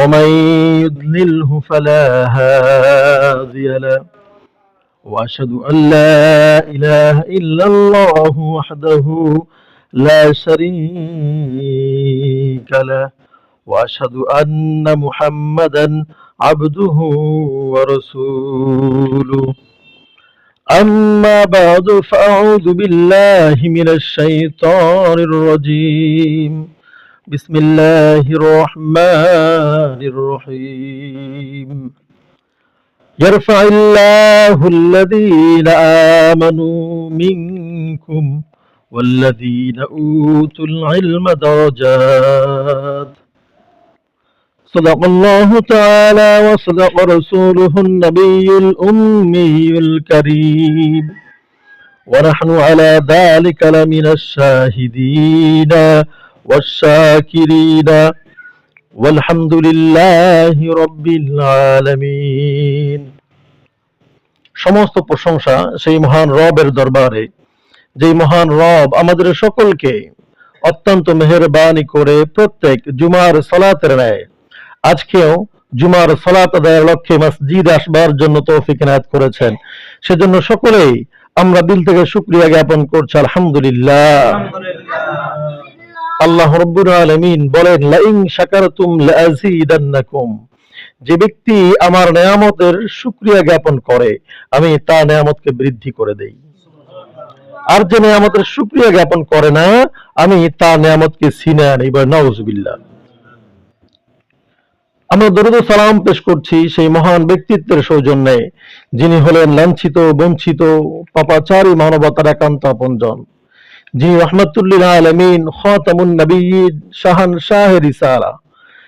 ومن يضلله فلا هادي له. وأشهد أن لا إله إلا الله وحده لا شريك له. وأشهد أن محمدا عبده ورسوله. أما بعد فأعوذ بالله من الشيطان الرجيم. بسم الله الرحمن الرحيم. يرفع الله الذين آمنوا منكم والذين أوتوا العلم درجات. صدق الله تعالى وصدق رسوله النبي الأمي الكريم. ونحن على ذلك لمن الشاهدين. والشاكرين والحمد لله رب العالمين সমস্ত প্রশংসা সেই মহান রবের দরবারে যেই মহান রব আমাদের সকলকে অত্যন্ত মেহেরবানি করে প্রত্যেক জুমার সালাতের ন্যায় আজকেও জুমার সালাত আদায়ের লক্ষ্যে মসজিদ আসবার জন্য তৌফিক এনায়েত করেছেন সেজন্য সকলেই আমরা দিল থেকে শুক্রিয়া জ্ঞাপন করছি আলহামদুলিল্লাহ আল্লাহ রব্বুল আলামিন বলেন, লাইন শাকারতুম লাযীদান্নাকুম। যে ব্যক্তি আমার নেয়ামতের শুকরিয়া জ্ঞাপন করে, আমি তার নেয়ামতকে বৃদ্ধি করে দেই। আর যে নেয়ামতের শুকরিয়া জ্ঞাপন করে না, আমি তার নেয়ামতকে ছিনে আনি বা নাউজুবিল্লাহ। আমরা দরুদ সালাম পেশ করছি সেই মহান ব্যক্তিত্বের সৌজন্যে, যিনি হলেন লাঞ্ছিত, বঞ্চিত, পাপাচারী, মানবতার একান্ত আপনজন। যিনি রহমতুল্লিল আলমিন খাতামুন নবীন শাহান শাহ রিসালা।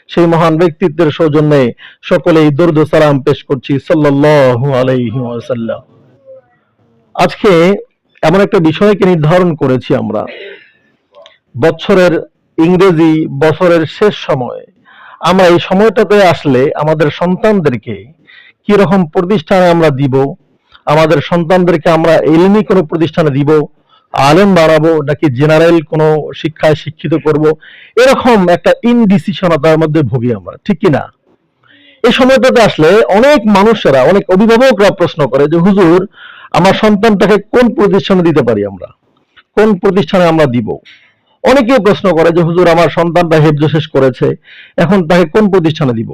সেই মহান ব্যক্তিত্বের সৌজন্যে সকলেই দরুদ সালাম পেশ করছি সাল্লাল্লাহু আলাইহি ওয়াসাল্লাম। আজকে এমন একটা বিষয়কে নির্ধারণ করেছি আমরা। বছরের ইংরেজি বছরের শেষ সময়। আমরা এই সময়টাতে আসলে আমাদের সন্তানদেরকে কি রকম প্রতিষ্ঠানে আমরা দিব? আমাদের সন্তানদেরকে আমরা এলমি কোনো প্রতিষ্ঠানে দিব? আলেম বাড়াবো নাকি জেনারেল কোনো শিক্ষায় শিক্ষিত করব, এরকম একটা ইনডিসিশনতার মধ্যে ভুগি আমরা, ঠিক কি না এই সময়টাতে আসলে অনেক মানুষেরা, অনেক অভিভাবকরা প্রশ্ন করে যে, হুজুর, আমার সন্তানটাকে কোন প্রতিষ্ঠানে দিতে পারি আমরা? কোন প্রতিষ্ঠানে আমরা দিব? অনেকে প্রশ্ন করে যে, হুজুর, আমার সন্তানটা হেফজ শেষ করেছে, এখন তাকে কোন প্রতিষ্ঠানে দিব?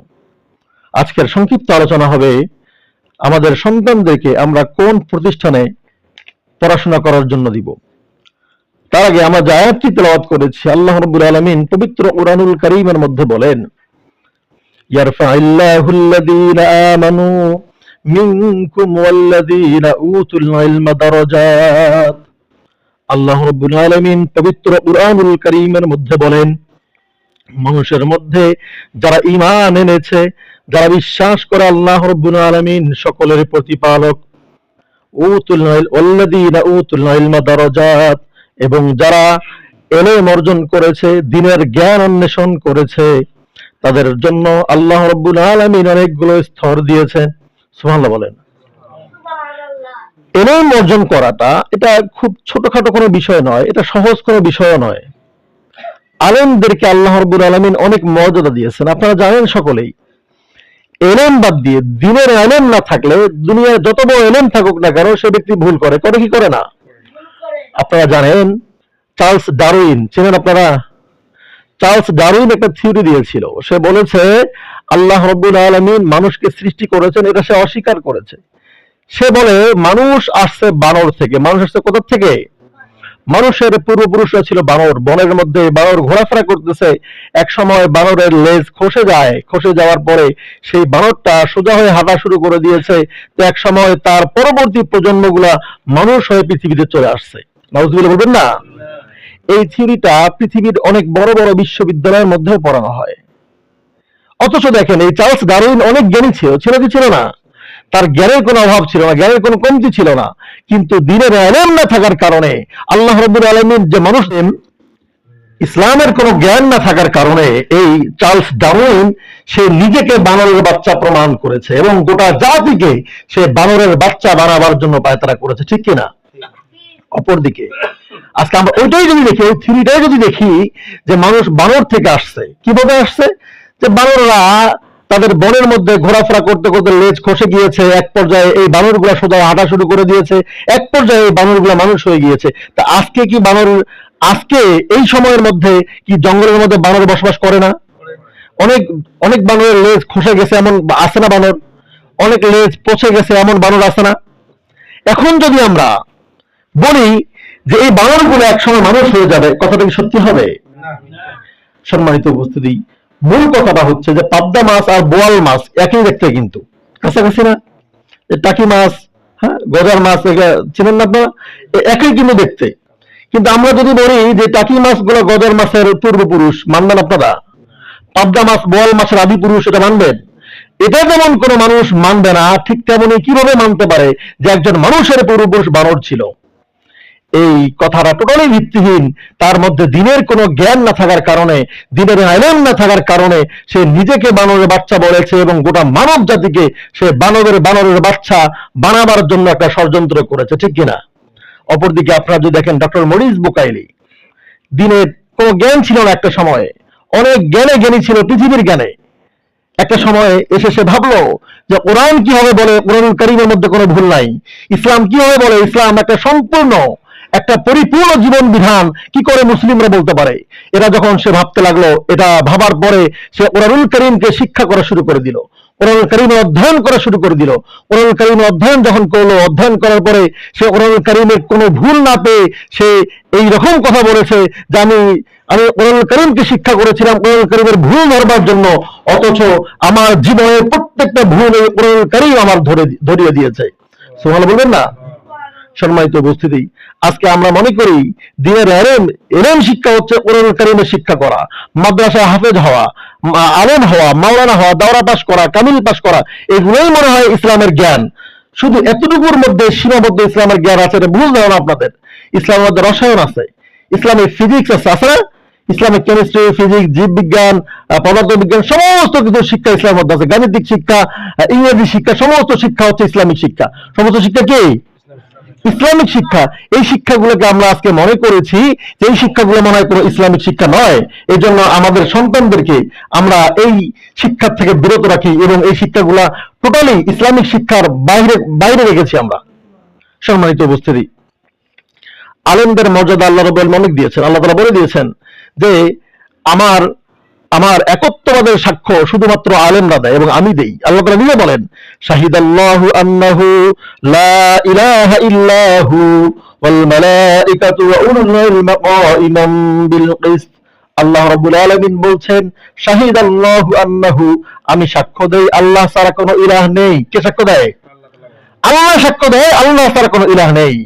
আজকের সংক্ষিপ্ত আলোচনা হবে, আমাদের সন্তানদেরকে আমরা কোন প্রতিষ্ঠানে পড়াশোনা করার জন্য দিব। তার আগে আমরা যে আয়াতটি তেলাওয়াত করেছি, আল্লাহ রাব্বুল আলামিন পবিত্র কোরআনুল করিমের মধ্যে বলেন আমানু মিনকুম উতুল দারাজাত। আল্লাহ আলামিন পবিত্র কোরআনুল কারীমের মধ্যে বলেন, মানুষের মধ্যে যারা ঈমান এনেছে, যারা বিশ্বাস করে আল্লাহ রাব্বুল আলামিন সকলের প্রতিপালক উতুল ওয়াল্লাযীনা উতুল ইলমা দারাজাত এবং যারা এলেম অর্জন করেছে, দিনের জ্ঞান অন্বেষণ করেছে, তাদের জন্য আল্লাহ রব্বুল আলামিন অনেকগুলো স্তর দিয়েছেন। সুবহানাল্লাহ বলেন। এলেম অর্জন করাটা এটা খুব ছোটখাটো কোনো বিষয় নয়, এটা সহজ কোনো বিষয় নয়। আলেমদেরকে আল্লাহ রব্বুল আলামিন অনেক মর্যাদা দিয়েছেন। আপনারা জানেন সকলেই এলেম বাদ দিয়ে, দিনের এলেম না থাকলে, দুনিয়ার যত বড় এলেম থাকুক না কেন, সে ব্যক্তি ভুল করে। করে কি করে না? আপনারা জানেন, চার্লস ডারউইন, চেনেন আপনারা? চার্লস ডারউইন একটা থিওরি দিয়েছিল। সে বলেছে, আল্লাহ রব্বুল আলমিন মানুষকে সৃষ্টি করেছেন, এটা সে অস্বীকার করেছে। সে বলে, মানুষ আসছে বানর থেকে। মানুষ আসছে কোথা থেকে? মানুষের পূর্বপুরুষরা ছিল বানর। বনের মধ্যে বানর ঘোরাফেরা করতেছে। এক সময় বানরের লেজ খসে যায়। খসে যাওয়ার পরে সেই বানরটা সোজা হয়ে হাঁটা শুরু করে দিয়েছে। তো এক সময় তার পরবর্তী প্রজন্মগুলা মানুষ হয়ে পৃথিবীতে চলে আসছে। নাউজুবিল্লাহ বলবেন না? এই থিওরিটা পৃথিবীর অনেক বড় বড় বিশ্ববিদ্যালয়ের মধ্যেও পড়ানো হয়। অথচ দেখেন, এই চার্লস ডারউইন অনেক জ্ঞানী ছিল। ছিল কি ছিল না? তার জ্ঞানের কোনো অভাব ছিল না, জ্ঞানের কোনো কমতি ছিল না। কিন্তু দিনের আলেম না থাকার কারণে, আল্লাহ রব্বুল আলমীর যে মানুষ ইসলামের কোনো জ্ঞান না থাকার কারণে এই চার্লস ডারউইন সে নিজেকে বানরের বাচ্চা প্রমাণ করেছে এবং গোটা জাতিকে সে বানরের বাচ্চা বানাবার জন্য পায়তারা করেছে, ঠিক কিনা অপরদিকে। আজকে আমরা ওইটাই যদি দেখি, ওই থিওরিটাই যদি দেখি যে মানুষ বানর থেকে আসছে। কীভাবে আসছে? যে বানররা তাদের বনের মধ্যে ঘোরাফেরা করতে করতে লেজ খসে গিয়েছে। এক পর্যায়ে এই বানরগুলা সোজা হাঁটা শুরু করে দিয়েছে। এক পর্যায়ে এই বানরগুলা মানুষ হয়ে গিয়েছে। তা আজকে কি বানর, আজকে এই সময়ের মধ্যে কি জঙ্গলের মধ্যে বানর বসবাস করে না? অনেক অনেক বানরের লেজ খসে গেছে এমন আছে না বানর? অনেক লেজ পচে গেছে এমন বানর আছে না? এখন যদি আমরা বলি যে এই বানরগুলো একসময় মানুষ হয়ে যাবে, কথাটা কি সত্যি হবে? সম্মানিত উপস্থিতি মূল কথাটা হচ্ছে যে পাবদা মাছ আর বোয়াল মাছ একই দেখতে কিন্তু। কাছাকাছি না? টাকি মাছ হ্যাঁ গজার মাছ চিনেন না আপনারা? একই কিন্তু দেখতে। কিন্তু আমরা যদি বলি যে টাকি মাছগুলো গজার মাছের পূর্বপুরুষ, মানবেন আপনারা? পাবদা মাছ, বোয়াল মাছের আদি পুরুষ এটা মানবেন? এটা যেমন কোনো মানুষ মানবে না, ঠিক তেমনি কীভাবে মানতে পারে যে একজন মানুষের পূর্বপুরুষ বানর ছিল? এই কথাটা টোটালি ভিত্তিহীন। তার মধ্যে দিনের কোনো জ্ঞান না থাকার কারণে, দিনের আইলেম না থাকার কারণে সে নিজেকে বানরের বাচ্চা বলেছে এবং গোটা মানব জাতিকে সে বানরের বানরের বাচ্চা বানাবার জন্য একটা ষড়যন্ত্র করেছে, ঠিক কিনা? অপরদিকে আপনারা যদি দেখেন ডক্টর মরিস বুকাইলি, দিনের কোনো জ্ঞান ছিল না একটা সময়ে। অনেক জ্ঞানে জ্ঞানী ছিল পৃথিবীর জ্ঞানে। একটা সময়ে এসে সে ভাবলো যে কোরআন কীভাবে বলে কোরআন করিমের মধ্যে কোনো ভুল নাই। ইসলাম কীভাবে বলে, ইসলাম একটা সম্পূর্ণ একটা পরিপূর্ণ জীবন বিধান কি করে মুসলিমরা বলতে পারে? এরা যখন সে ভাবতে লাগল, এটা ভাবার পরে সে কোরআনুল করিমকে শিক্ষা করা শুরু করে দিল। কোরআন করিমের অধ্যয়ন করা শুরু করে দিল। কোরআন করিমের অধ্যয়ন যখন করল, অধ্যয়ন করার পরে সে কোরআন করিমের কোনো ভুল না পেয়ে সে এই রকম কথা বলেছে যে আমি আমি কোরআন করিমকে শিক্ষা করেছিলাম কোরআন করিমের ভুল ধরবার জন্য। অথচ আমার জীবনের প্রত্যেকটা ভুল এই করিম আমার ধরে, ধরিয়ে দিয়েছে। সুবহানাল্লাহ, বলবেন না? সম্মানিত উপস্থিতি। আজকে আমরা মনে করি, দিনের এলেম এলেম শিক্ষা হচ্ছে কোরআন কারিমের শিক্ষা করা মাদ্রাসায় হাফেজ হওয়া আলেম হওয়া, মাওলানা হওয়া দাওরা পাস করা, কামিল পাস করা, এগুলোই মনে হয় ইসলামের জ্ঞান। শুধু এতটুকুর মধ্যে সীমাবদ্ধ ইসলামের জ্ঞান আছে এটা ভুল ধারণা আপনাদের। ইসলামের মধ্যে রসায়ন আছে ইসলামের ফিজিক্স আছে আছে না? ইসলামিক কেমিস্ট্রি ফিজিক্স জীববিজ্ঞান পদার্থবিজ্ঞান, সমস্ত কিছু শিক্ষা ইসলামের মধ্যে আছে। গাণিতিক শিক্ষা ইংরেজি শিক্ষা, সমস্ত শিক্ষা হচ্ছে ইসলামিক শিক্ষা। সমস্ত শিক্ষা কি? ইসলামিক শিক্ষা, এই শিক্ষাগুলোকে আমরা আজকে মনে করেছি যে এই শিক্ষাগুলো মনে হয় কোনো ইসলামিক শিক্ষা নয়। এই জন্য আমাদের সন্তানদেরকে আমরা এই শিক্ষা থেকে বিরত রাখি এবং এই শিক্ষাগুলা টোটালি ইসলামিক শিক্ষার বাইরে বাইরে রেখেছি আমরা। সম্মানিত উপস্থিতি, আলেমদের মর্যাদা আল্লাহ রব অনেক দিয়েছেন। আল্লাহ তালা বলে দিয়েছেন যে, আমার আমার একত্ববাদের সাক্ষ্য শুধুমাত্র আলেমরা দেয় এবং আমি দেই। আল্লাহ তালা নিজে বলেন শাহিদ আল্লাহু আল্লাহ রাব্বুল আলামিন বলছেন শাহিদ আল্লাহু আমি সাক্ষ্য দেই, আল্লাহ ছাড়া কোনো ইলাহ নেই। কে সাক্ষ্য দেয়? আল্লাহ সাক্ষ্য দেয়, আল্লাহ ছাড়া কোনো ইলাহ নেই।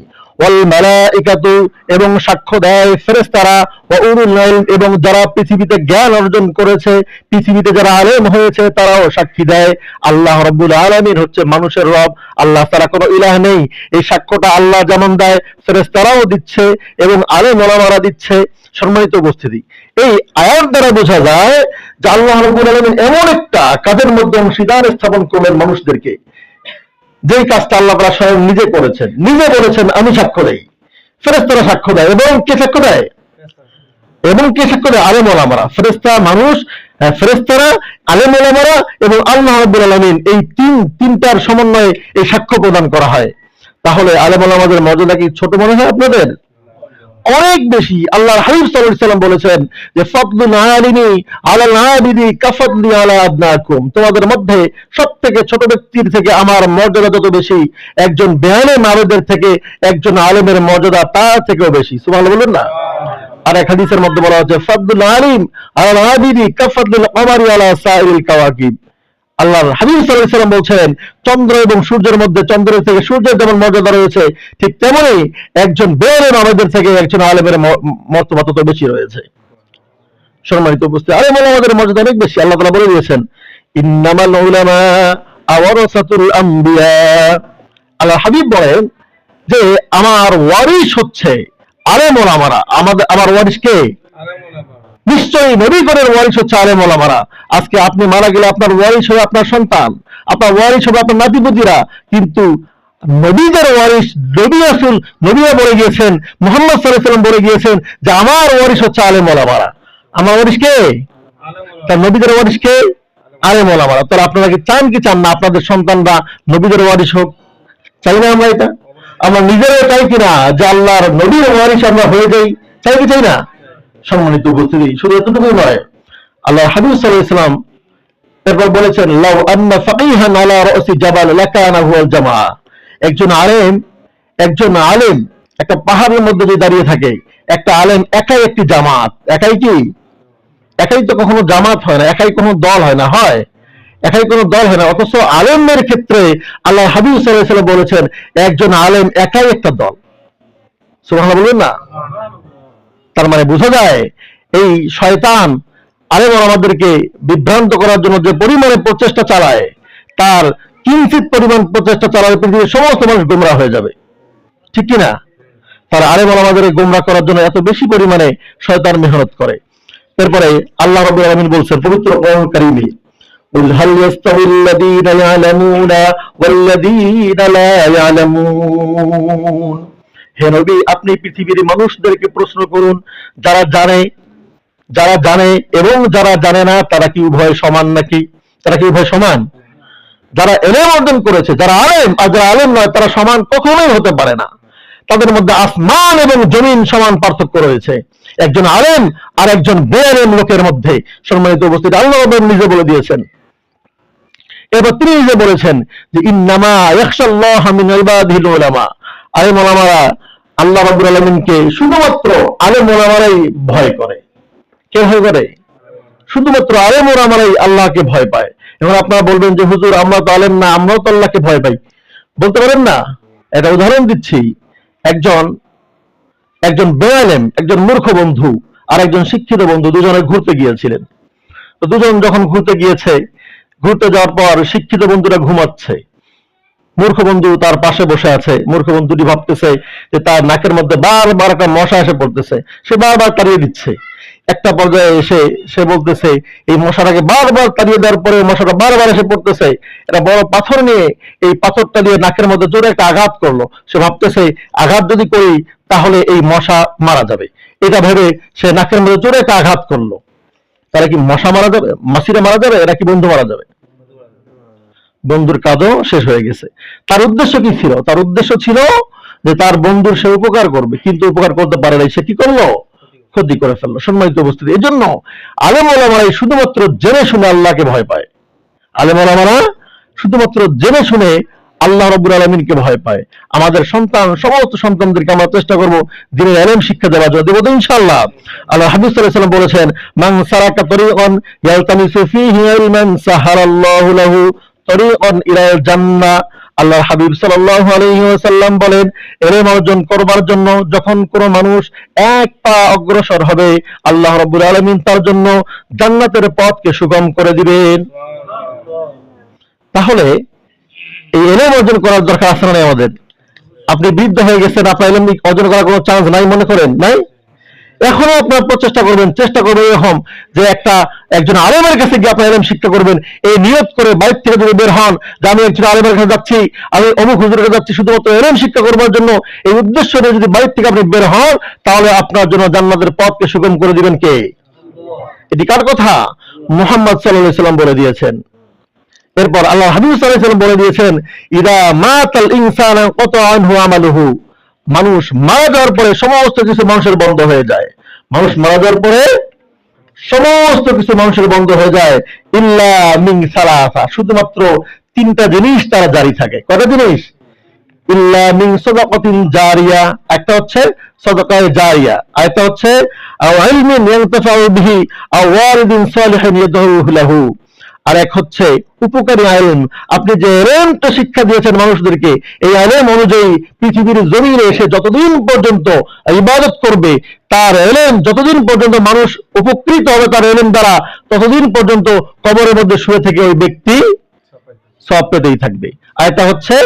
এবং সাক্ষ্য দেয় ইলম এবং যারা পৃথিবীতে জ্ঞান অর্জন করেছে, পৃথিবীতে যারা আলেম হয়েছে, তারাও সাক্ষী দেয়। আল্লাহ রাব্বুল আলামিন হচ্ছে মানুষের রব। আল্লাহ তারা কোনো ইলাহ নেই। এই সাক্ষ্যটা আল্লাহ যেমন দেয়, ফেরেশতারাও দিচ্ছে এবং আলেম ওলামারা দিচ্ছে। সম্মানিত উপস্থিতি, এই আয়াত দ্বারা বোঝা যায় যে আল্লাহ রাব্বুল আলামিন এমন একটা কাজের মধ্যে অংশীদার স্থাপন করলেন মানুষদেরকে। যেই কাজটা আল্লাহ স্বয়ং নিজে করেছেন, নিজে বলেছেন, আমি সাক্ষ্য দেই। ফেরেস্তারা সাক্ষ্য দেয়। এবং কে সাক্ষ্য দেয়? এবং কে সাক্ষ্য দেয়? আলেম ওলামারা। ফেরেস্তা মানুষ ফেরেস্তারা আলেম ওলামারা এবং আল্লাহ আব্দুল আলমিন এই তিন, তিনটার সমন্বয়ে এই সাক্ষ্য প্রদান করা হয়। তাহলে আলেম ওলামাদের মর্যাদা কি ছোট মনে হয় আপনাদের? অনেক বেশি। আল্লাহর হাবিব সাল্লাম বলেছেন যে ফাদলুল আলিমি আলাল আবিদি কাফাদলি আলা আদনাকুম তোমাদের মধ্যে সবথেকে ছোট ব্যক্তির থেকে আমার মর্যাদা যত বেশি, একজন বেয়ানে মারুদের থেকে একজন আলেমের মর্যাদা তার থেকেও বেশি। সুবহানাল্লাহ বলুন না? আর এক হাদিসের মধ্যে বলা হচ্ছে ফাদলুল আলিম আলাল আবিদি কাফাদলিল কমারি আলা সাইরিল কাওয়াকিব। আল্লাহর হাবিব সাল্লাম বলছেন, চন্দ্র এবং সূর্যের মধ্যে চন্দ্রের থেকে সূর্যের যেমন মর্যাদা রয়েছে, ঠিক তেমনি একজন বেরের আমাদের থেকে একজন আলেমের মর্তবা তত বেশি রয়েছে। সম্মানিত উপস্থিতি, আলেম আমাদের মর্যাদা অনেক বেশি। আল্লাহ তাআলা বলে দিয়েছেন, ইন্নামাল উলামা আওয়ারাসাতুল আম্বিয়া। আল্লাহ হাবিব বলেন যে, আমার ওয়ারিস হচ্ছে আলেম ওলামারা। আমাদের আমার ওয়ারিস কে? নিশ্চয়ই নবীগণের ওয়ারিস হচ্ছে আলেম ওলামারা। আজকে আপনি মারা গেলে আপনার ওয়ারিস হবে আপনার সন্তান, আপনার ওয়ারিস হবে আপনার নাতিপুতিরা। কিন্তু নবীদের ওয়ারিস নবী আসুল নবীরা বলে গিয়েছেন, মোহাম্মদ সাল্লাহ সাল্লাম বলে গিয়েছেন যে আমার ওয়ারিস হচ্ছে আলেম ওলামারা। আমার ওয়ারিস কে? তার নবীদের ওয়ারিস কে? আলেম ওলামারা। তাহলে আপনারা কি চান কি চান না? আপনাদের সন্তানরা নবীদের ওয়ারিস হোক। চাই না আমরা এটা? আমরা নিজেরাও চাই কিনা যে আল্লাহর নবীর ওয়ারিস আমরা হয়ে যাই? চাই কি চাই না? সম্মানিত উপস্থিতি। শুধু এতটুকুই নয়, আল্লাহ হাবিব সাল্লাহ ইসলাম এরপর বলেছেন, লাউ আন্না ফাকিহান আলা রাসি জাবাল লাকানা হুয়াল জামা একজন আলেম একজন আলেম একটা পাহাড়ের মধ্যে যদি দাঁড়িয়ে থাকে, একটা আলেম একাই একটি জামাত। একাই কি? একাই তো কখনো জামাত হয় না, একাই কোনো দল হয় না, হয়। একাই কোনো দল হয় না, অথচ আলেমের ক্ষেত্রে আল্লাহ হাবিব সাল্লাহ বলেছেন, একজন আলেম একাই একটা দল। সুবহানাল্লাহ বলবেন না? তার মানে বোঝা যায় এই শয়তান আলেম আমাদেরকে বিভ্রান্ত করার জন্য যে পরিমাণে প্রচেষ্টা চালায় তার কিঞ্চিত পরিমাণ প্রচেষ্টা চালালে পৃথিবীর সমস্ত মানুষ গোমরা হয়ে যাবে ঠিক কি না তার আলেম আমাদের গোমরা করার জন্য এত বেশি পরিমাণে শয়তান মেহনত করে এরপরে আল্লাহ রাব্বুল আলামিন বলছেন পবিত্র কোরআন কারীমে قل هل يستوي الذين يعلمون والذين لا يعلمون হে নবী, আপনি পৃথিবীর মানুষদেরকে প্রশ্ন করুন, যারা জানে যারা জানে এবং যারা জানে না, তারা কি উভয় সমান নাকি? তারা কি উভয় সমান? যারা এলেম অর্জন করেছে, যারা আলেম, আর যারা আলেম নয়, তারা সমান কখনোই হতে পারে না। তাদের মধ্যে আসমান এবং জমিন সমান পার্থক্য রয়েছে। একজন আলেম আর একজন বেআলেম লোকের মধ্যে সম্মানিত উপস্থিত, আল্লাহ নিজে বলে দিয়েছেন। এবার তিনি নিজে বলেছেন যে, ইন্নামা ইয়াখশাল্লাহ মিন ইবাদিহিল উলামা। আলেম ওলামারা আল্লাহ রাব্বুল আলামিনকে শুধুমাত্র আলেম ওলামারাই ভয় করে। কে ভয় করে? শুধুমাত্র আলেম ওলামারাই আল্লাহকে ভয় পায়। এখন আপনারা বলবেন যে, হুজুর, আমরা তো আলেম না, আমরাও তো আল্লাহকে ভয় পাই। বলতে পারেন না। এটা উদাহরণ দিচ্ছি। একজন একজন বেআলেম, একজন মূর্খ বন্ধু আর একজন শিক্ষিত বন্ধু দুজনে ঘুরতে গিয়েছিলেন। তো দুজন যখন ঘুরতে গিয়েছে, ঘুরতে যাওয়ার পর শিক্ষিত বন্ধুরা ঘুমাচ্ছে। মূর্খ বন্ধু তার পাশে বসে আছে। মূর্খ বন্ধুটি ভাবতেছে যে তার নাকের মধ্যে বারবার একটা মশা এসে পড়তেছে। সে বারবার তাড়িয়ে দিচ্ছে। একটা পর্যায়ে এসে সে বলতেছে, এই মশাটাকে বারবার তাড়িয়ে দেওয়ার পরে মশাটা বারবার এসে পড়তেছে। একটা বড় পাথর নিয়ে এই পাথরটা দিয়ে নাকের মধ্যে জোরে একটা আঘাত করল। সে ভাবতেছে, আঘাত যদি করি, তাহলে এই মশা মারা যাবে। এটা ভেবে সে নাকের মধ্যে জোরে একটা আঘাত করল। তাহলে কি মশা মারা যাবে? মাসিরা মারা যাবে? এরা কি বন্ধু মারা যাবে? বন্ধুর কাজও শেষ হয়ে গেছে। তার উদ্দেশ্য কি ছিল? তার উদ্দেশ্য ছিল যে তার বন্ধুর সে উপকার করবে। কিন্তু উপকার করতে পারে নাই, সে কি করল? ক্ষতি করে ফেলল। সম্মানিত উপস্থিতি। এই জন্য আলেম শুধুমাত্র জেনে শুনে আল্লাহকে ভয় পায়। আলেম শুধুমাত্র জেনে শুনে আল্লাহ রব্বুল আলমিনকে ভয় পায়। আমাদের সন্তান, সমস্ত সন্তানদেরকে আমরা চেষ্টা করব দিনের এলেম শিক্ষা দেওয়ার জন্য দেবো তো ইনশাআল্লাহ। আল্লাহ হাবিব সাল্লাম বলেছেন, মান সারাকা তরিকান ইয়ালতামিসু ফীহি ইলমান সাহারাল্লাহু লাহু আল্লাহ হাবিব ওয়াসাল্লাম বলেন এলেম অর্জন করবার জন্য যখন কোন মানুষ এক পা অগ্রসর হবে, আল্লাহ রাব্বুল আলামিন তার জন্য জান্নাতের পথকে সুগম করে দিবেন। তাহলে, এই এলেম অর্জন করার দরকার আছে না আমাদের? আপনি বৃদ্ধ হয়ে গেছেন, আপনার এলেম অর্জন করার কোনো চান্স নাই মনে করেন? নাই? এখনও আপনার প্রচেষ্টা করবেন, চেষ্টা করবেন এরকম যে একটা একজন আলেমের কাছে গিয়ে আপনার এলেম শিক্ষা করবেন। এই নিয়ত করে বাইক থেকে যদি বের হন, যে আমি একজন আলেমের কাছে যাচ্ছি, আমি অমুক হুজুরের কাছে যাচ্ছি শুধুমাত্র এলেম শিক্ষা করবার জন্য, এই উদ্দেশ্য নিয়ে যদি বাইক থেকে আপনি বের হন, তাহলে আপনার জন্য জান্নাতের পথকে সুগম করে দিবেন কে? এটি কার কথা? মোহাম্মদ সাল্লাহ সাল্লাম বলে দিয়েছেন। এরপর আল্লাহ হাবিব সাল্লাল্লাহু আলাইহি ওয়াসাল্লাম বলে দিয়েছেন, ইদা মাতাল ইনসান কত আনহু আমালুহু। মানুষ মারা যাওয়ার পরে সমস্ত কিছু মানুষের বন্ধ হয়ে যায়। মানুষ মারা যাওয়ার পরে সমস্ত কিছু মানুষের বন্ধ হয়ে যায়। ইল্লা মিন সালাসা, শুধুমাত্র তিনটা জিনিস তারা জারি থাকে। কয়টা জিনিস? ইল্লা মিন সাদাকাতিন জারিয়া, একটা হচ্ছে সাদাকায়ে জারিয়া আরেকটা হচ্ছে আও ইলমিন ইয়ানতাফাউ বিহি আও ওয়ালিদিন সালিহিন ইয়াদহু লাহু। আর এক হচ্ছে উপকারী আইন। আপনি যে এলেমটা শিক্ষা দিয়েছেন মানুষদেরকে, এই আইলেম অনুযায়ী পৃথিবীর জমিনে এসে যতদিন পর্যন্ত ইবাদত করবে, তার এলেম যতদিন পর্যন্ত মানুষ উপকৃত হবে তার এলেম দ্বারা, ততদিন পর্যন্ত কবরের মধ্যে শুয়ে থেকে ওই ব্যক্তি সব পেতেই থাকবে। আয়টা হচ্ছে,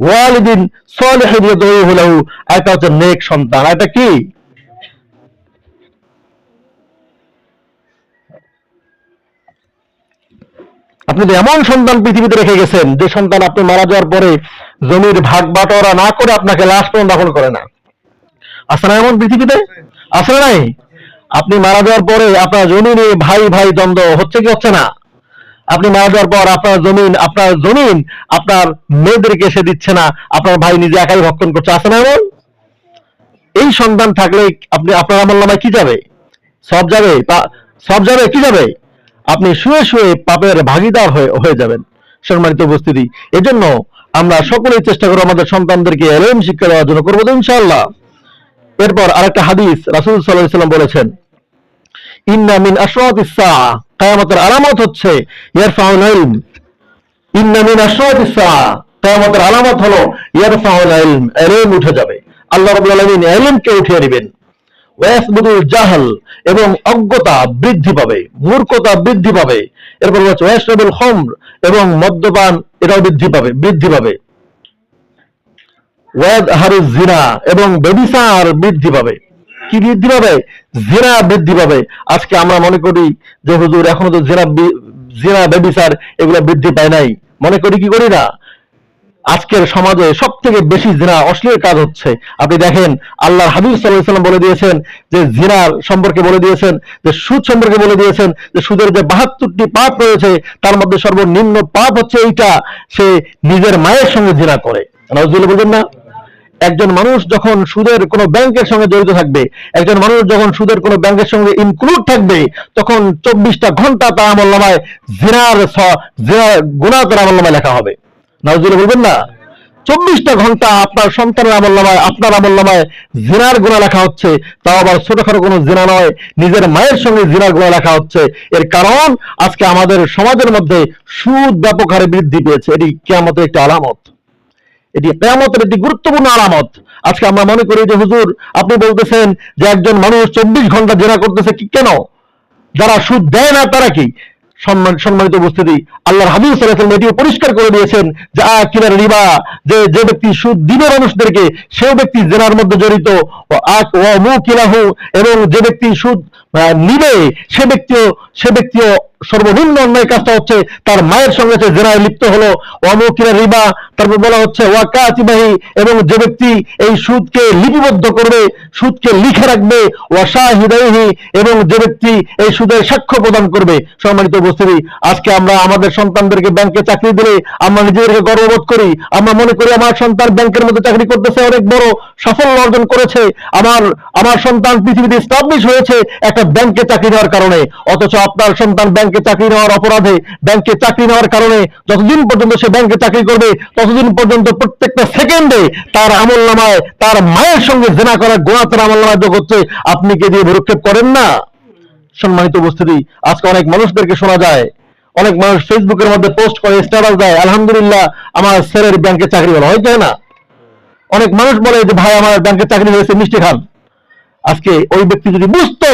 ওয়ালিদিন সলিহিন ইয়াদউহু লাহু। আয়টা হচ্ছে নেক সন্তান। আয়টা কি? আপনি তো এমন সন্তান পৃথিবীতে রেখে গেছেন, যে সন্তান আপনি মারা যাওয়ার পরে জমির ভাগ বাটোয়ারা না করে আপনাকে লাশ পর্যন্ত দাফন করে না আছে না এমন পৃথিবীতে? আছে নাই? আপনি মারা যাওয়ার পরে আপনার জমি নিয়ে ভাই ভাই দ্বন্দ্ব হচ্ছে কি হচ্ছে না? আপনি মারা যাওয়ার পর আপনার জমিন আপনার জমিন আপনার মেয়েদেরকে এসে দিচ্ছে না, আপনার ভাই নিজে একাই ভক্ষণ করছে, আছে না এমন? এই সন্তান থাকলে আপনি, আপনার আমল নামায় কি যাবে? সব যাবে? সব যাবে? কি যাবে? আপনি শুয়ে শুয়ে পাপের ভাগিদার হয়ে যাবেন। সম্মানিত উপস্থিতি, এজন্য আমরা সকলেই চেষ্টা করব আমাদের সন্তানদেরকে এলএম শিক্ষা দেওয়ার জন্য করব তো ইনশাআল্লাহ। এরপর আরেকটা হাদিস, রাসূল সাল্লাম বলেছেন, ইন্না আশরাতিস সাআ কিয়ামতের আলামত হচ্ছে, ইয়ারফাউল ইলম। ইন্না মিন আশরাতিস সাআ কিয়ামতের আলামত হলো, ইয়ারফাউল ইলম ইলম উঠে যাবে। আল্লাহ রাব্বুল আলামিন ইলমকে উঠিয়ে নেবেন ওয়াসবুদুল জাহাল এবং অজ্ঞতা বৃদ্ধি পাবে, মূর্খতা বৃদ্ধি পাবে। এরপর হচ্ছে ওয়াসরাবুল খমর এবং মদ্যপান এটাও বৃদ্ধি পাবে বৃদ্ধি পাবে। ওয়াদ জিনা এবং বেবিসার বৃদ্ধি পাবে। কি বৃদ্ধি পাবে? জিনা বৃদ্ধি পাবে। আজকে আমরা মনে করি যে হুজুর এখনও তো বি- জিনা বেবিসার এগুলো বৃদ্ধি পায় নাই। মনে করি কি করি না? আজকের সমাজে সব থেকে বেশি জিনা অশ্লীল কাজ হচ্ছে। আপনি দেখেন আল্লাহ হাবিব সাল্লাম বলে দিয়েছেন যে জিনার সম্পর্কে বলে দিয়েছেন, যে সুদ সম্পর্কে বলে দিয়েছেন, যে সুদের যে বাহাত্তরটি পাপ রয়েছে, তার মধ্যে সর্বনিম্ন পাপ হচ্ছে এইটা, সে নিজের মায়ের সঙ্গে জিনা করে। নজরুল বলবেন না? একজন মানুষ যখন সুদের কোনো ব্যাংকের সঙ্গে জড়িত থাকবে, একজন মানুষ যখন সুদের কোনো ব্যাংকের সঙ্গে ইনক্লুড থাকবে, তখন চব্বিশটা ঘণ্টা তার আমল নামায় জিনার জিনার গুণা তার আমল নামায় লেখা হবে। নজরুল বলবেন না? চব্বিশটা ঘণ্টা আপনার সন্তানের আমল নামায় আপনার আমল নামায় জিনার গুণা লেখা হচ্ছে। তাও আবার ছোটখাটো কোনো জিনা নয়, নিজের মায়ের সঙ্গে জিনার গুণা লেখা হচ্ছে। এর কারণ, আজকে আমাদের সমাজের মধ্যে সুদ ব্যাপক হারে বৃদ্ধি পেয়েছে। এটি কেমতের একটি আলামত। এটি কেয়ামতের একটি গুরুত্বপূর্ণ আলামত। আজকে আমরা মনে করি যে, হুজুর, আপনি বলতেছেন যে একজন মানুষ চব্বিশ ঘণ্টা জেরা করতেছে কি কেন? যারা সুদ দেয় না, তারা কি? সম্মান, সম্মানিত উপস্থিতি। আল্লাহর হাবিব সাল্লাহ এটিও পরিষ্কার করে দিয়েছেন যে, আ, কিনার রিবা, যে যে ব্যক্তি সুদ দিবে মানুষদেরকে সেই ব্যক্তি জেনার মধ্যে জড়িত এবং যে ব্যক্তি সুদ নিবে সে ব্যক্তিও সে ব্যক্তিও সর্বনিম্ন অন্যায় কাজটা হচ্ছে তার মায়ের সঙ্গে সে জেনায় লিপ্ত হলো। অমুকিরা রিবা, তারপর বলা হচ্ছে, ওয়াকাতিবাহি এবং যে ব্যক্তি এই সুদকে লিপিবদ্ধ করবে, সুদকে লিখে রাখবে, ওয়াশাহিদাইহি এবং যে ব্যক্তি এই সুদের সাক্ষ্য প্রদান করবে। সম্মানিত উপস্থিতি, আজকে আমরা আমাদের সন্তানদেরকে ব্যাংকে চাকরি দিলে আমরা নিজেদেরকে গর্ববোধ করি। আমরা মনে করি আমার সন্তান ব্যাংকের মধ্যে চাকরি করতেছে, অনেক বড় সাফল্য অর্জন করেছে। আমার আমার সন্তান পৃথিবীতে স্টাবলিশ হয়েছে একটা ব্যাংকে চাকরি নেওয়ার কারণে, অথচ আপনার সন্তান ব্যাংকে চাকরি নেওয়ার অপরাধে ব্যাংকে চাকরি নেওয়ার কারণে যতদিন পর্যন্ত সে ব্যাংকে চাকরি করবে, ততদিন পর্যন্ত প্রত্যেকটা সেকেন্ডে তার আমল নামায় তার মায়ের সঙ্গে জেনা করার গোড়া তার আমল নামায় যোগ হচ্ছে। আপনি কে দিয়ে ভরক্ষেপ করেন না? সম্মানিত উপস্থিতি, আজকে অনেক মানুষদেরকে শোনা যায়, অনেক মানুষ ফেসবুকের মধ্যে পোস্ট করে স্ট্যাটাস দেয়, আলহামদুলিল্লাহ, আমার ছেলের ব্যাংকে চাকরি হলো। হয়তো না? অনেক মানুষ বলে যে, ভাই, আমার ব্যাংকে চাকরি হয়েছে, মিষ্টি খান। আজকে ওই ব্যক্তি যদি বুঝতো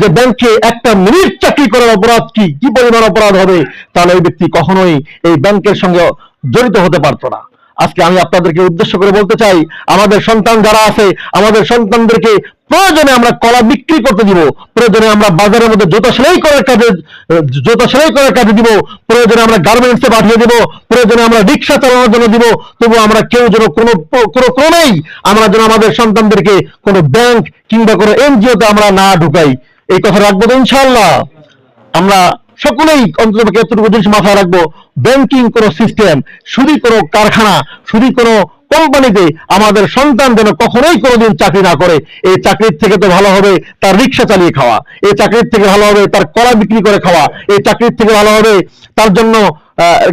যে ব্যাংকে একটা মিনিট চাকরি করার অপরাধ কি? কি পরিমাণ অপরাধ হবে? তাহলে ওই ব্যক্তি কখনোই এই ব্যাংকের সঙ্গে জড়িত হতে পারতো না। আজকে আমি আপনাদেরকে উদ্দেশ্য করে বলতে চাই, আমাদের সন্তান যারা আছে, আমাদের সন্তানদেরকে প্রয়োজনে আমরা কলা বিক্রি করতে দিব, প্রয়োজনে আমরা বাজারের মধ্যে জুতা সেলাই করার কাজে, জুতা সেলাই করার কাজে দিব, প্রয়োজনে আমরা গার্মেন্টসে পাঠিয়ে দিব, প্রয়োজনে আমরা রিক্সা চালানোর জন্য দিব তবু আমরা কেউ যেন কোনো কোনো ক্রমেই আমরা যেন আমাদের সন্তানদেরকে কোনো ব্যাংক কিংবা কোনো এনজিওতে আমরা না ঢুকাই। এই কথা রাখব তো ইনশাআল্লাহ। আমরা সকলেই অন্তত এতটুকু জিনিস মাথায় রাখব ব্যাংকিং কোনো সিস্টেম শুধু কোনো কারখানা শুধু কোনো কোম্পানিতে আমাদের সন্তান যেন কখনোই কোনোদিন চাকরি না করে, এই চাকরির থেকে তো ভালো হবে তার রিক্সা চালিয়ে খাওয়া, এই চাকরির থেকে ভালো হবে তার কলা বিক্রি করে খাওয়া, এই চাকরির থেকে ভালো হবে তার জন্য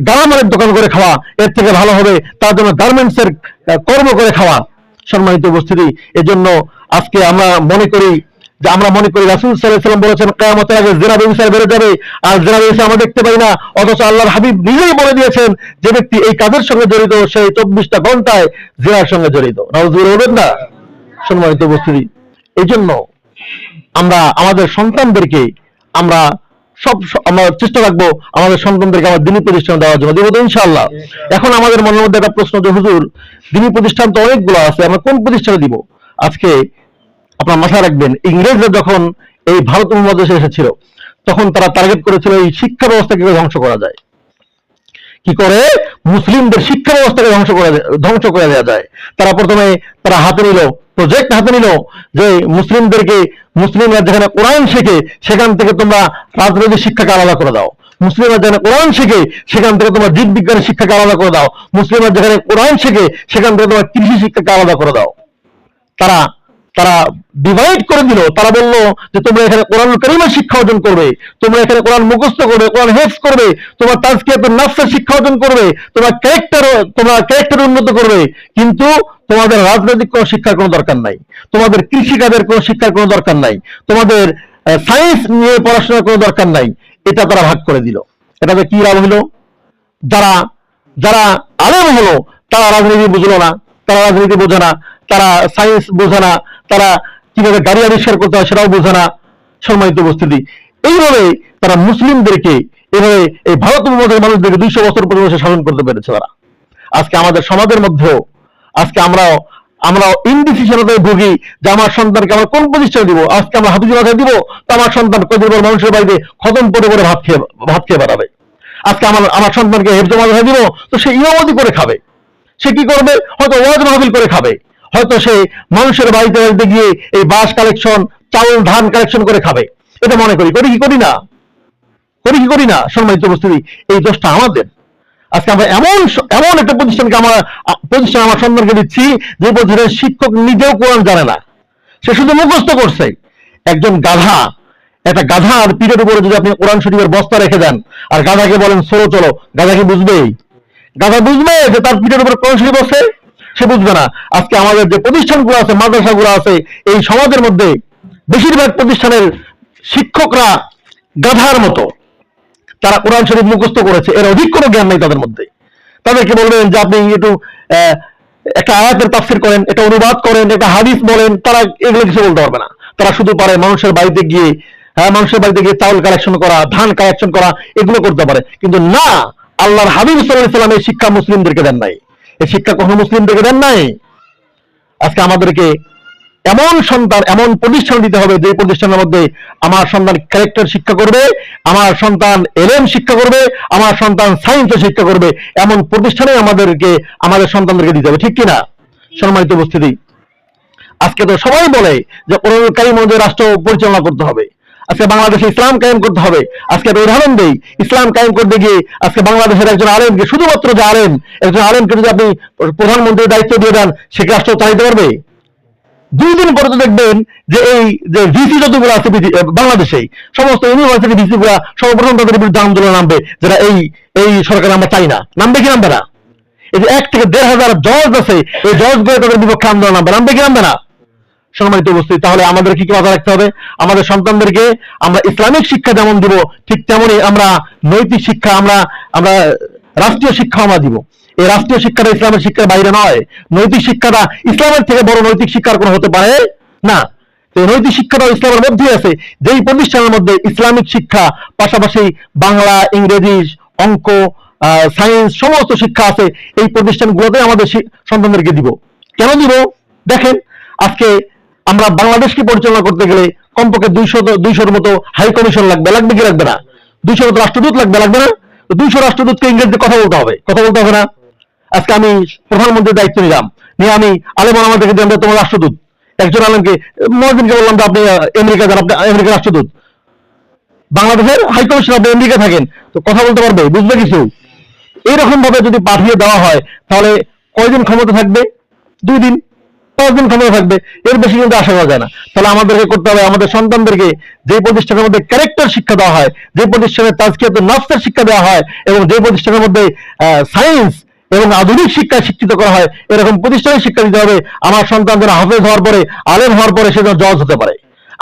গালামালের দোকান করে খাওয়া, এর থেকে ভালো হবে তার জন্য গার্মেন্টস এর কর্ম করে খাওয়া। সম্মানিত উপস্থিতি, এজন্য আজকে আমরা মনে করি যে আমরা মনে করি রাসুল সাল্লাম বলেছেন, কেয়ামতের আগে জেনা ব্যবসায় বেড়ে যাবে, আর জেনা ব্যবসা আমরা দেখতে পাই না, অথচ আল্লাহর হাবিব নিজেই বলে দিয়েছেন যে ব্যক্তি এই কাজের সঙ্গে জড়িত, সেই চব্বিশটা ঘন্টায় জেনার সঙ্গে জড়িত। নাউজুর হবেন না? সম্মানিত উপস্থিতি। এই জন্য আমরা আমাদের সন্তানদেরকে আমরা সব আমরা চেষ্টা রাখব আমাদের সন্তানদেরকে আমার দিনী প্রতিষ্ঠান দেওয়ার জন্য। দিব তো ইনশাআল্লাহ। এখন আমাদের মনের মধ্যে একটা প্রশ্ন যে, হুজুর, দিনী প্রতিষ্ঠান তো অনেকগুলো আছে, আমরা কোন প্রতিষ্ঠানে দিব? আজকে আপনার মাথায় রাখবেন, ইংরেজরা যখন এই ভারত উপমহাদেশে এসেছিল, তখন তারা টার্গেট করেছিল এই শিক্ষা ব্যবস্থাকে ধ্বংস করা যায়। কি করে? মুসলিমদের শিক্ষা ব্যবস্থাকে ধ্বংস করে ধ্বংস করে দেওয়া যায়। তারা প্রথমে তারা হাতে নিল প্রজেক্ট হাতে নিল, যে মুসলিমদেরকে, মুসলিমরা যেখানে কোরআন শেখে, সেখান থেকে তোমরা রাজনৈতিক শিক্ষাকে আলাদা করে দাও। মুসলিমরা যেখানে কোরআন শেখে, সেখান থেকে তোমার জীব বিজ্ঞানের শিক্ষাকে আলাদা করে দাও। মুসলিমরা যেখানে কোরআন শেখে, সেখান থেকে তোমার কৃষি শিক্ষাকে আলাদা করে দাও। তারা তারা ডিভাইড করে দিল। তারা বলল যে, তোমরা এখানে কোরআন করিমের শিক্ষা অর্জন করবে, তোমরা এখানে কোরআন মুখস্থ করবে, কোরআন হেফ করবে, তোমার তাজকিয়াত নাফসের শিক্ষা অর্জন করবে, তোমার ক্যারেক্টার তোমার ক্যারেক্টার উন্নত করবে। কিন্তু তোমাদের রাজনৈতিক কোনো শিক্ষার কোনো দরকার নাই। তোমাদের কৃষিকাজের কোনো শিক্ষার কোনো দরকার নাই। তোমাদের সায়েন্স নিয়ে পড়াশোনার কোনো দরকার নাই। এটা তারা ভাগ করে দিল। এটাতে কি লাভ হলো? যারা যারা আলেম হলো, তারা রাজনীতি বুঝলো না। তারা রাজনীতি বোঝে না, তারা সায়েন্স বোঝে না, তারা কীভাবে গাড়ি আবিষ্কার করতে হয় সেটাও বোঝে না সম্মানিত উপস্থিতি। এইভাবে তারা মুসলিমদেরকে এভাবে এই ভারত উপমহাদেশের মানুষদেরকে দুইশো বছর পর্যন্ত শাসন করতে পেরেছে তারা। আজকে আমাদের সমাজের মধ্যেও, আজকে আমরাও আমরা ইনডিসিশনতে ভুগি যে আমার সন্তানকে আমরা কোন প্রতিষ্ঠানে দিব? আজকে আমরা হাফিজুল মাথায় দিব, তো আমার সন্তান কদিন পর মানুষের বাড়িতে খতম করে করে ভাত খেয়ে ভাত খেয়ে বেড়াবে। আজকে আমার আমার সন্তানকে হেফজ মাদ্রাসা দিব, তো সে ইমামতি করে খাবে। সে কি করবে? হয়তো ওয়াজ মাহফিল করে খাবে। হয়তো সে মানুষের বাড়িতে বাড়িতে গিয়ে এই বাস কালেকশন চাউল, ধান কালেকশন করে খাবে। এটা মনে করি। করি কি করি না? করি কি করি না? সম্মানিত উপস্থিতি, এই দোষটা আমাদের। আজকে আমরা এমন এমন একটা প্রতিষ্ঠানকে আমার প্রতিষ্ঠান আমার সন্তানকে দিচ্ছি, যে প্রতিষ্ঠানের শিক্ষক নিজেও কোরআন জানে না। সে শুধু মুখস্থ করছে। একজন গাধা, একটা গাধার পিঠের উপরে যদি আপনি কোরআন শরীফের বস্তা রেখে দেন, আর গাধাকে বলেন, সরো, চলো। গাধা কি বুঝবেই? গাধা বুঝবে যে তার পিঠের উপরে কোরআন শরীফ আছে? সে বুঝবে না। আজকে আমাদের যে প্রতিষ্ঠানগুলো আছে, মাদ্রাসাগুলো আছে, এই সমাজের মধ্যে বেশিরভাগ প্রতিষ্ঠানের শিক্ষকরা গাধার মতো। তারা কোরআন শরীফ মুখস্থ করেছে, এর অধিক কোনো জ্ঞান নেই তাদের মধ্যে। তাদেরকে বলবেন যে আপনি একটু একটা আয়াতের তাফসির করেন এটা অনুবাদ করেন, একটা হাদিস বলেন, তারা এগুলো কিছু বলতে পারবে না। তারা শুধু পারে মানুষের বাড়িতে গিয়ে হ্যাঁ মানুষের বাড়িতে গিয়ে চাউল কালেকশন করা, ধান কালেকশন করা, এগুলো করতে পারে। কিন্তু না আল্লাহর হাবিব সাল্লাম এই শিক্ষা মুসলিমদেরকে দেন নাই। এই শিক্ষা কখনো মুসলিমদেরকে দেন নাই? আজকে আমাদেরকে এমন সন্তান, এমন প্রতিষ্ঠান দিতে হবে, যে প্রতিষ্ঠানের মধ্যে আমার সন্তান ক্যারেক্টার শিক্ষা করবে, আমার সন্তান এলএম শিক্ষা করবে, আমার সন্তান সায়েন্স শিক্ষা করবে, এমন প্রতিষ্ঠানে আমাদেরকে, আমাদের সন্তানদেরকে দিতে হবে, ঠিক কিনা? সম্মানিত উপস্থিতি। আজকে তো সবাই বলে যে কোরআন অনুযায়ী রাষ্ট্র পরিচালনা করতে হবে। আজকে বাংলাদেশে ইসলাম কায়েম করতে হবে। আজকে একটা উদাহরণ দেই। ইসলাম কায়েম করতে গিয়ে আজকে বাংলাদেশের একজন আলেমকে, শুধুমাত্র যে আলেম, একজন আলেমকে যদি আপনি প্রধানমন্ত্রীর দায়িত্ব দিয়ে দেন, সে কি রাষ্ট্র চালাতে পারবে? দুই দিন পরে তো দেখবেন যে এই যে ভিসি যতগুলো আছে বাংলাদেশে সমস্ত ইউনিভার্সিটি ভিসি গুলা সর্বপ্রথম তাদের বিরুদ্ধে আন্দোলন নামবে, যারা এই এই সরকার আমরা চাই না। নামবে কি নামবে না? এই যে এক থেকে দেড় হাজার জজ আছে, এই জজগুলো তাদের বিপক্ষে আন্দোলন নামবে। নামবে কি নামবে না? সম্মানিত উপস্থিত, তাহলে আমাদের কি মাথায় রাখতে হবে? আমাদের সন্তানদেরকে আমরা ইসলামিক শিক্ষা যেমন দিব, ঠিক তেমনই আমরা নৈতিক শিক্ষা, আমরা আমরা রাষ্ট্রীয় শিক্ষা আমরা দিব। এই রাষ্ট্রীয় শিক্ষাটা ইসলামের শিক্ষার বাইরে নয়। নৈতিক শিক্ষাটা ইসলামের থেকে বড় নৈতিক শিক্ষার কোনো হতে পারে না। নৈতিক শিক্ষাটা ইসলামের মধ্যেই আছে। যেই প্রতিষ্ঠানের মধ্যে ইসলামিক শিক্ষা, পাশাপাশি বাংলা, ইংরেজি, অঙ্ক সায়েন্স সমস্ত শিক্ষা আছে, এই প্রতিষ্ঠানগুলোতে আমাদের সন্তানদেরকে দিব। কেন দিব? দেখেন, আজকে আমরা বাংলাদেশকে পরিচালনা করতে গেলে কমপক্ষে দুইশো দুইশোর মতো হাই কমিশন লাগবে লাগবে কি লাগবে না? দুইশো মতো রাষ্ট্রদূত লাগবে লাগবে না? দুইশো রাষ্ট্রদূতকে ইংরেজিতে কথা বলতে হবে। কথা বলতে হবে না? আজকে আমি প্রধানমন্ত্রীর দায়িত্ব নিলাম। নিয়ে আমি আলেম আমাদেরকে দিলাম তোমার রাষ্ট্রদূত। একজন আলেমকে, মহাজিনকে বললাম যে আপনি আমেরিকা যান, আপনি আমেরিকার রাষ্ট্রদূত। বাংলাদেশের হাই কমিশন আপনি আমেরিকা থাকেন, তো কথা বলতে পারবে, বুঝবে কিছু? এইরকম ভাবে যদি পাঠিয়ে দেওয়া হয়, তাহলে কয়দিন ক্ষমতা থাকবে? দুই দিন। পাঁচ দিন ক্ষমতা থাকবে, এর বেশি কিন্তু আশা করা যায় না। তাহলে আমাদেরকে করতে হবে, আমাদের সন্তানদেরকে যে প্রতিষ্ঠানের মধ্যে ক্যারেক্টার শিক্ষা দেওয়া হয়, যে প্রতিষ্ঠানে তাজকিয়াত নফসের শিক্ষা দেওয়া হয়, এবং যে প্রতিষ্ঠানের মধ্যে সায়েন্স এবং আধুনিক শিক্ষা শিক্ষিত করা হয়, এরকম প্রতিষ্ঠানে শিক্ষা দিতে হবে। আমার সন্তান যেন হাফেজ হওয়ার পরে আলেম হওয়ার পরে সে যেন জজ হতে পারে।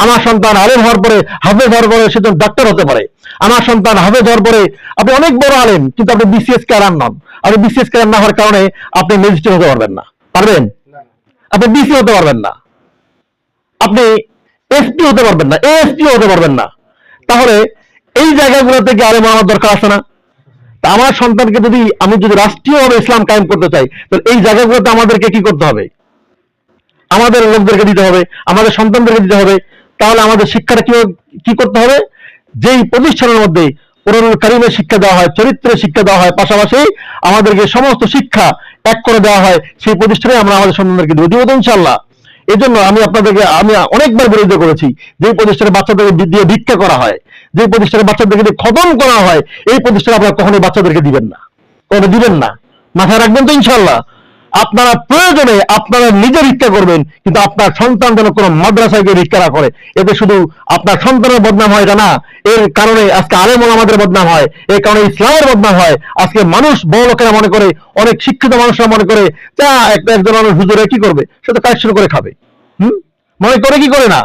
আমার সন্তান আলেম হওয়ার পরে হাফেজ হওয়ার পরে সেজন ডাক্তার হতে পারে। আমার সন্তান হাফেজ হওয়ার পরে আপনি অনেক বড় আলেম, কিন্তু আপনি বিসিএস ক্যারার নন। আপনি বিসিএস ক্যারার না হওয়ার কারণে আপনি ম্যাজিস্ট্রেট হতে পারবেন না। পারবেন? আপনি ডিসি হতে পারবেন না। আপনি এসপি হতে পারবেন না। এএসপি হতে পারবেন না। তাহলে এই জায়গাগুলো থেকে আলেম আমার দরকার আছে না? আমার সন্তানকে যদি আমি যদি রাষ্ট্রীয়ভাবে ইসলাম কায়েম করতে চাই, তাহলে এই জায়গাগুলোতে আমাদেরকে কি করতে হবে? আমাদের লোকদেরকে দিতে হবে, আমাদের সন্তানদেরকে দিতে হবে। তাহলে আমাদের শিক্ষাটা কি কি করতে হবে? যেই প্রতিষ্ঠানের মধ্যে কোরআনুল কারিমের শিক্ষা দেওয়া হয়, চরিত্রের শিক্ষা দেওয়া হয়, পাশাপাশি আমাদেরকে সমস্ত শিক্ষা এক করে দেওয়া হয়, সেই প্রতিষ্ঠানে আমরা আমাদের সন্তানদেরকে দেবো। ইনশাল্লাহ এই জন্য আমি আপনাদেরকে, আমি অনেকবার বিরোধিতা করেছি, যে প্রতিষ্ঠানে বাচ্চাদেরকে দিয়ে ভিক্ষা করা হয়, যে প্রতিষ্ঠানে বাচ্চাদেরকে দিয়ে খতম করা হয়, এই প্রতিষ্ঠানে আপনারা কখনোই বাচ্চাদেরকে দিবেন না। কখনো দিবেন না। মাথায় রাখবেন তো ইনশাল্লাহ আপনারা প্রয়োজনে আপনারা নিজে ভিক্ষা করবেন, কিন্তু আপনার সন্তান যেন কোনো মাদ্রাসায় গিয়ে ভিক্ষা না করে। এতে শুধু আপনার সন্তানের বদনাম হয় না। এর কারণে আজকে আলেম আমাদের বদনাম হয়, এর কারণে ইসলামের বদনাম হয়। আজকে মানুষ বড় লোকেরা মনে করে, অনেক শিক্ষিত মানুষরা মনে করে যা একটা একজন মানুষ হুজুরে কি করবে? সে তো কাজ শুরু করে খাবে। হুম? মনে করে কি করে না?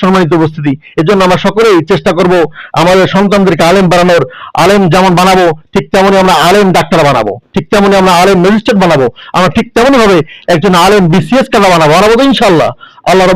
সম্মানিত উপস্থিতি। এর জন্য আমরা সকলেই চেষ্টা করব আমাদের সন্তানদেরকে আলেম বানানোর। আলেম যেমন বানাবো, ঠিক তেমনই আমরা আলেম ডাক্তার বানাবো। ঠিক তেমনই আমরা আলেম ম্যাজিস্ট্রেট বানাবো। আমরা ঠিক তেমনই ভাবে একজন আলেম বিসিএস কাটা বানাবো। বানাবো তো ইনশাল্লাহ আল্লাহ